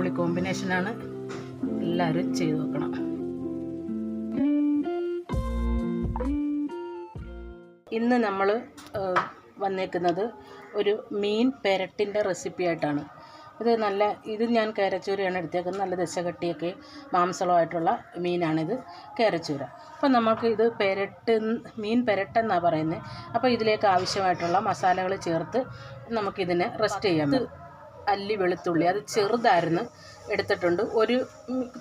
അടിപൊളി കോമ്പിനേഷനാണ് എല്ലാവരും ചെയ്തു നോക്കണം. ഇന്ന് നമ്മൾ വന്നേക്കുന്നത് ഒരു മീൻ പെരട്ടിന്റെ റെസിപ്പി ആയിട്ടാണ്. ഇത് നല്ല ഇത് ഞാൻ കേരച്ചൂരയാണ് എടുത്തേക്കുന്നത്. നല്ല ദശകട്ടിയൊക്കെ മാംസളമായിട്ടുള്ള മീനാണിത് കേരച്ചൂര. അപ്പം നമുക്ക് ഇത് പെരട്ട് മീൻ പെരട്ടെന്നാണ് പറയുന്നത്. അപ്പോൾ ഇതിലേക്ക് ആവശ്യമായിട്ടുള്ള മസാലകൾ ചേർത്ത് നമുക്കിതിനെ റെസ്റ്റ് ചെയ്യാം. അല്ലി വെളുത്തുള്ളി. അത് ചെറുതായിരുന്നു എടുത്തിട്ടുണ്ട്. ഒരു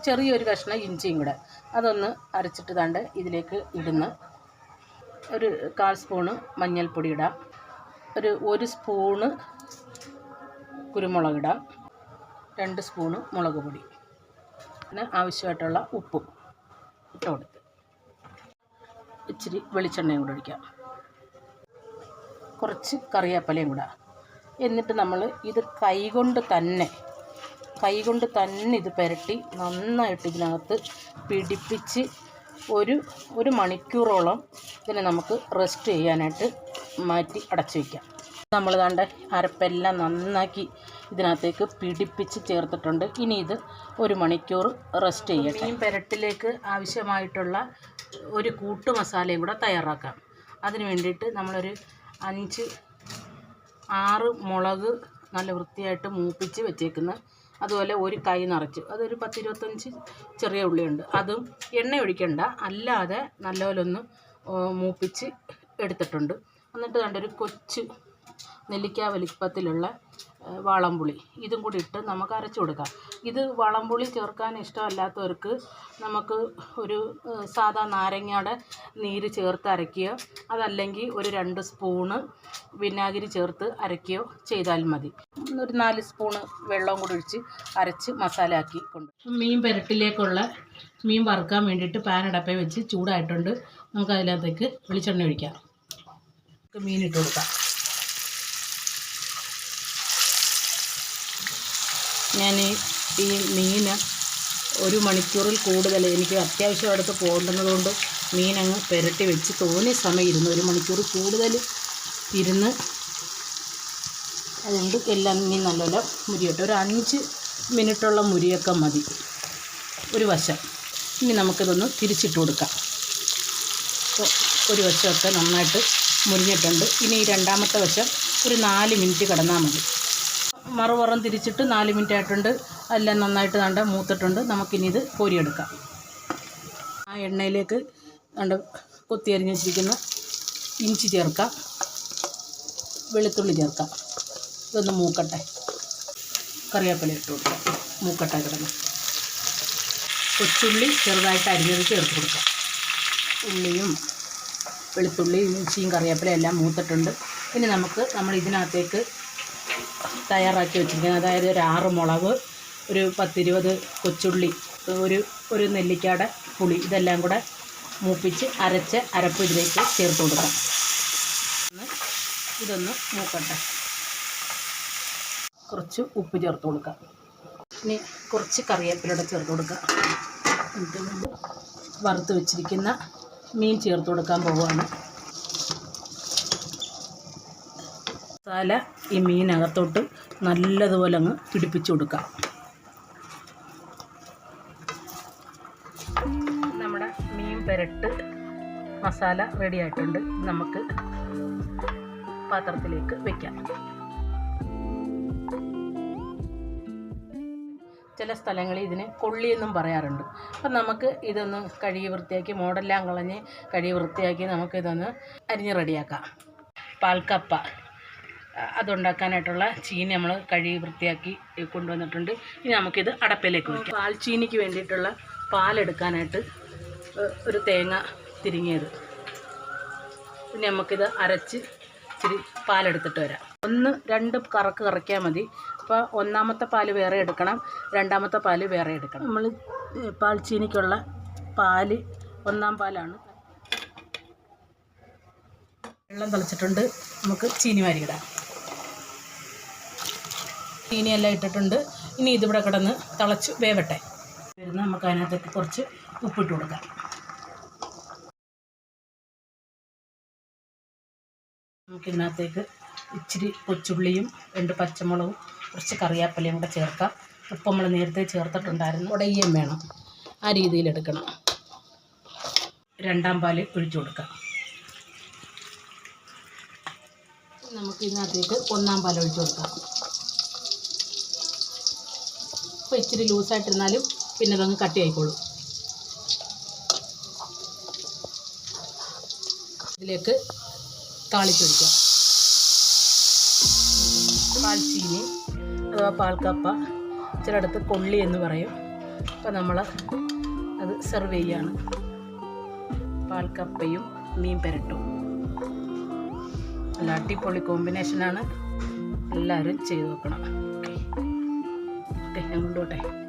ചെറിയൊരു കഷ്ണം ഇഞ്ചിയും കൂടെ. അതൊന്ന് അരച്ചിട്ട് തണ്ട് ഇതിലേക്ക് ഇടുന്ന ഒരു കാൽ സ്പൂണ് മഞ്ഞൾപ്പൊടി ഇടാം. ഒരു ഒരു സ്പൂണ് കുരുമുളക് ഇടാം. രണ്ട് സ്പൂണ് മുളക് പൊടി. പിന്നെ ആവശ്യമായിട്ടുള്ള ഉപ്പും ഇട്ട് കൊടുത്ത് ഇച്ചിരി വെളിച്ചെണ്ണയും കൂടെ ഒഴിക്കാം. കുറച്ച് കറിവേപ്പിലയും കൂടെ എന്നിട്ട് നമ്മൾ ഇത് കൈകൊണ്ട് തന്നെ കൈകൊണ്ട് തന്നെ ഇത് പുരട്ടി നന്നായിട്ട് ഇതിനകത്ത് പിടിപ്പിച്ച് ഒരു ഒരു മണിക്കൂറോളം ഇതിനെ നമുക്ക് റെസ്റ്റ് ചെയ്യാനായിട്ട് മാറ്റി അടച്ചു വയ്ക്കാം നമ്മൾ കണ്ട അരപ്പെല്ലാം നന്നാക്കി ഇതിനകത്തേക്ക് പിടിപ്പിച്ച് ചേർത്തിട്ടുണ്ട്. ഇനി ഇത് ഒരു മണിക്കൂർ റെസ്റ്റ് ചെയ്യട്ടെ. ഈ പെരട്ടിലേക്ക് ആവശ്യമായിട്ടുള്ള ഒരു കൂട്ടു മസാലയും കൂടെ തയ്യാറാക്കാം. അതിന് വേണ്ടിയിട്ട് നമ്മളൊരു അഞ്ച് ആറ് മുളക് നല്ല വൃത്തിയായിട്ട് മൂപ്പിച്ച് വെച്ചേക്കുന്ന. അതുപോലെ ഒരു കൈ നിറച്ച്. അതൊരു പത്തിരുപത്തഞ്ച് ചെറിയ ഉള്ളിയുണ്ട്. അതും എണ്ണ ഒഴിക്കണ്ട. അല്ലാതെ നല്ലപോലെ ഒന്ന് മൂപ്പിച്ച് എടുത്തിട്ടുണ്ട്. എന്നിട്ട് കണ്ടൊരു കൊച്ച് നെല്ലിക്ക വലിപ്പത്തിലുള്ള വാളംപുളി. ഇതും കൂടി ഇട്ട് നമുക്ക് അരച്ചു കൊടുക്കാം. ഇത് വളംപുളി ചേർക്കാൻ ഇഷ്ടമല്ലാത്തവർക്ക് നമുക്ക് ഒരു സാധാ നാരങ്ങയുടെ നീര് ചേർത്ത് അരയ്ക്കുകയോ അതല്ലെങ്കിൽ ഒരു രണ്ട് സ്പൂണ് വിനാഗിരി ചേർത്ത് അരയ്ക്കുകയോ ചെയ്താൽ മതി. ഒരു നാല് സ്പൂണ് വെള്ളം കൂടി ഒഴിച്ച് അരച്ച് മസാല ആക്കി കൊണ്ട്. മീൻ പെരട്ടിലേക്കുള്ള മീൻ വറുക്കാൻ വേണ്ടിയിട്ട് പാൻ അടപ്പേ വെച്ച് ചൂടായിട്ടുണ്ട്. നമുക്ക് അതിനകത്തേക്ക് വെളിച്ചെണ്ണ ഒഴിക്കാം. മീൻ ഇട്ട് കൊടുക്കാം. ഞാൻ ഈ മീൻ ഒരു മണിക്കൂറിൽ കൂടുതൽ എനിക്ക് അത്യാവശ്യം അടുത്ത് പോകേണ്ടുന്നതുകൊണ്ട് മീൻ അങ്ങ് പുരട്ടി വെച്ച് തോന്നിയ സമയം ഇരുന്ന് ഒരു മണിക്കൂർ കൂടുതൽ ഇരുന്ന് അതുകൊണ്ട് എല്ലാം മീൻ നല്ലപോലെ മുരിയട്ടെ. ഒരു അഞ്ച് മിനിറ്റുള്ള മുരിയൊക്കെ മതി. ഒരു വശം. ഇനി നമുക്കിതൊന്ന് തിരിച്ചിട്ട് കൊടുക്കാം. അപ്പോൾ ഒരു വശമൊക്കെ നന്നായിട്ട് മുരിഞ്ഞിട്ടുണ്ട്. ഇനി ഈ രണ്ടാമത്തെ വശം ഒരു നാല് മിനിറ്റ് കിടന്നാൽ മതി. മറുപുറം തിരിച്ചിട്ട് നാല് മിനിറ്റ് ആയിട്ടുണ്ട്. എല്ലാം നന്നായിട്ട് കണ്ട മൂത്തിട്ടുണ്ട്. നമുക്കിനി ഇത് കോരിയെടുക്കാം. ആ എണ്ണയിലേക്ക് കണ്ട് കൊത്തി അരിഞ്ഞ് വെച്ചിരിക്കുന്ന ഇഞ്ചി ചേർക്കാം. വെളുത്തുള്ളി ചേർക്കാം. ഇതൊന്ന് മൂക്കട്ടെ. കറിവേപ്പില ഇട്ട് കൊടുക്കാം. മൂക്കട്ടെ കിടന്ന്. കൊച്ചുള്ളി ചെറുതായിട്ട് അരിഞ്ഞത് ചേർത്ത് കൊടുക്കാം. ഉള്ളിയും വെളുത്തുള്ളിയും ഇഞ്ചിയും കറിവേപ്പിലയും എല്ലാം മൂത്തിട്ടുണ്ട്. ഇനി നമുക്ക് നമ്മൾ ഇതിനകത്തേക്ക് തയ്യാറാക്കി വെച്ചിരിക്കുന്നത്. അതായത് ഒരു ആറ് മുളക് ഒരു പത്തിരുപത് കൊച്ചുള്ളി ഒരു ഒരു നെല്ലിക്കയുടെ പുളി ഇതെല്ലാം കൂടെ മൂപ്പിച്ച് അരച്ച് അരപ്പ് ഇതിലേക്ക് ചേർത്ത് കൊടുക്കാം. ഒന്ന് ഇതൊന്ന് മൂക്കട്ടെ. കുറച്ച് ഉപ്പ് ചേർത്ത് കൊടുക്കാം. ഇനി കുറച്ച് കറിവേപ്പിലൂടെ ചേർത്ത് കൊടുക്കാം. വറുത്ത് വെച്ചിരിക്കുന്ന മീൻ ചേർത്ത് കൊടുക്കാൻ പോവുകയാണ്. മസാല ഈ മീനകത്തോട്ട് നല്ലതുപോലെ അങ്ങ് പിടിപ്പിച്ചു കൊടുക്കാം. നമ്മുടെ മീൻ പെരട്ട് മസാല റെഡി ആയിട്ടുണ്ട്. നമുക്ക് പാത്രത്തിലേക്ക് വെക്കാം. ചില സ്ഥലങ്ങളിൽ ഇതിന് കൊള്ളിയെന്നും പറയാറുണ്ട്. അപ്പം നമുക്ക് ഇതൊന്ന് കഴുകി വൃത്തിയാക്കി മോഡെല്ലാം കളഞ്ഞ് കഴുകി വൃത്തിയാക്കി നമുക്കിതൊന്ന് അരിഞ്ഞ് റെഡിയാക്കാം പാൽക്കപ്പ. അതുണ്ടാക്കാനായിട്ടുള്ള ചീനി നമ്മൾ കഴുകി വൃത്തിയാക്കി കൊണ്ടുവന്നിട്ടുണ്ട്. ഇനി നമുക്കിത് അടപ്പിലേക്ക് വയ്ക്കാം. പാൽ ചീനിക്ക് വേണ്ടിയിട്ടുള്ള പാലെടുക്കാനായിട്ട് ഒരു തേങ്ങ തിരിങ്ങിയത്. പിന്നെ നമുക്കിത് അരച്ച് ഇച്ചിരി പാലെടുത്തിട്ട് വരാം. ഒന്ന് രണ്ട് കറക്ക് കറക്കിയാൽ മതി. അപ്പോൾ ഒന്നാമത്തെ പാൽ വേറെ എടുക്കണം രണ്ടാമത്തെ പാൽ വേറെ എടുക്കണം. നമ്മൾ പാൽ ചീനിക്കുള്ള പാൽ ഒന്നാം പാലാണ്. വെള്ളം തളിച്ചിട്ടുണ്ട്. നമുക്ക് ചീനി വാരിയിടാം. ചീനിയെല്ലാം ഇട്ടിട്ടുണ്ട്. ഇനി ഇതിവിടെ കിടന്ന് തിളച്ച് വേവട്ടെ. വരുന്ന നമുക്ക് അതിനകത്തേക്ക് കുറച്ച് ഉപ്പിട്ട് കൊടുക്കാം. നമുക്കിതിനകത്തേക്ക് ഇച്ചിരി കൊച്ചുള്ളിയും രണ്ട് പച്ചമുളകും കുറച്ച് കറിവേപ്പിലയും കൂടെ ചേർക്കാം. ഉപ്പ് നമ്മൾ നേരത്തെ ചേർത്തിട്ടുണ്ടായിരുന്നു. ഉടയ്യം വേണം. ആ രീതിയിൽ എടുക്കണം. രണ്ടാം പാൽ ഒഴിച്ചു കൊടുക്കാം. നമുക്ക് ഇതിനകത്തേക്ക് ഒന്നാം പാൽ ഒഴിച്ചു കൊടുക്കാം. അപ്പോൾ ഇച്ചിരി ലൂസായിട്ടിരുന്നാലും പിന്നെ അതങ്ങ് കട്ടിയായിക്കോളും. ഇതിലേക്ക് താളിച്ചൊഴിക്കാം പാൽച്ചീനി അഥവാ പാൽക്കപ്പ ചിലയിടത്ത് കൊള്ളി എന്ന് പറയും. അപ്പം നമ്മൾ അത് സെർവ് ചെയ്യാണ്. പാൽക്കപ്പയും മീൻ പെരട്ടും നല്ല അടിപൊളി കോമ്പിനേഷനാണ്. എല്ലാവരും ചെയ്ത് നോക്കണം. ഓക്കെ ഞാൻ കൊണ്ടുപോട്ടെ.